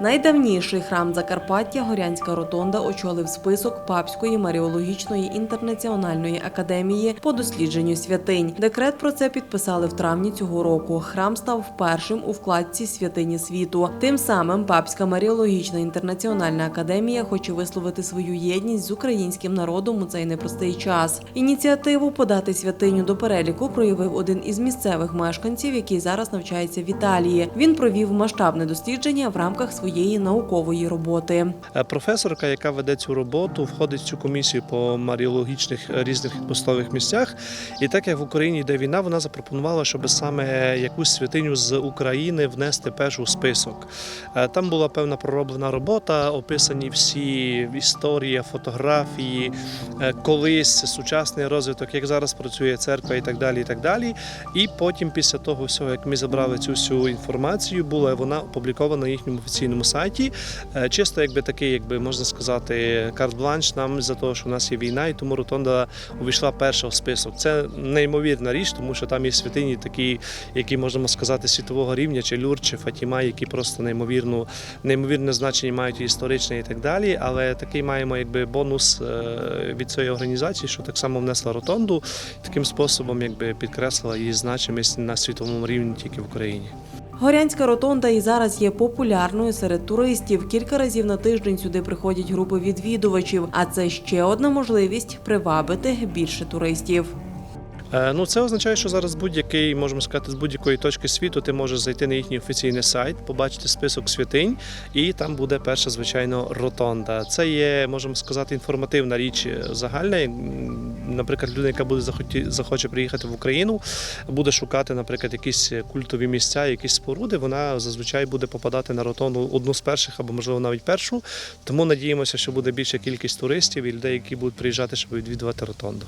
Найдавніший храм Закарпаття Горянська Ротонда очолив список Папської Маріологічної інтернаціональної академії по дослідженню святинь. Декрет про це підписали в травні цього року. Храм став першим у вкладці святині світу. Тим самим Папська Маріологічна інтернаціональна академія хоче висловити свою єдність з українським народом у цей непростий час. Ініціативу подати святиню до переліку проявив один із місцевих мешканців, який зараз навчається в Італії. Він провів масштабне дослідження в рамках своєї наукової роботи. Е, Професорка, яка веде цю роботу, входить в цю комісію по маріологічних е, різних постових місцях. І так як в Україні йде війна, вона запропонувала, щоб саме якусь святиню з України внести першу в список. Е, Там була певна пророблена робота, описані всі історії, фотографії, колись сучасний розвиток, як зараз працює церква і так далі. І так далі. І потім, після того всього, як ми забрали цю всю інформацію, була вона опублікована на їхньому офіційному сайті. Е, Чисто, якби такий, якби можна сказати, карт-бланш нам за того, що в нас є війна, і тому Ротонда увійшла перша в список. Це неймовірна річ, тому що там є святині такі, які можемо сказати, світового рівня, чи Люр, чи Фатіма, які просто неймовірну, неймовірне значення мають історичне і так далі. Але такий маємо якби бонус е, від цієї організації, що так само внесла Ротонду, таким способом якби підкреслила її значимість на світовому рівні тільки в Україні. Горянська ротонда і зараз є популярною серед туристів. Кілька разів на тиждень сюди приходять групи відвідувачів, а це ще одна можливість привабити більше туристів. Е, Ну, це означає, що зараз будь-який, можемо сказати, з будь-якої точки світу ти можеш зайти на їхній офіційний сайт, побачити список святинь, і там буде перша, звичайно, ротонда. Це є, можемо сказати, інформативна річ е, загальна. Наприклад, людина, яка буде захоті, захоче приїхати в Україну, буде шукати, наприклад, якісь культові місця, якісь споруди. Вона зазвичай буде попадати на ротону одну з перших або, можливо, навіть першу. Тому надіємося, що буде більша кількість туристів і людей, які будуть приїжджати, щоб відвідувати ротонду.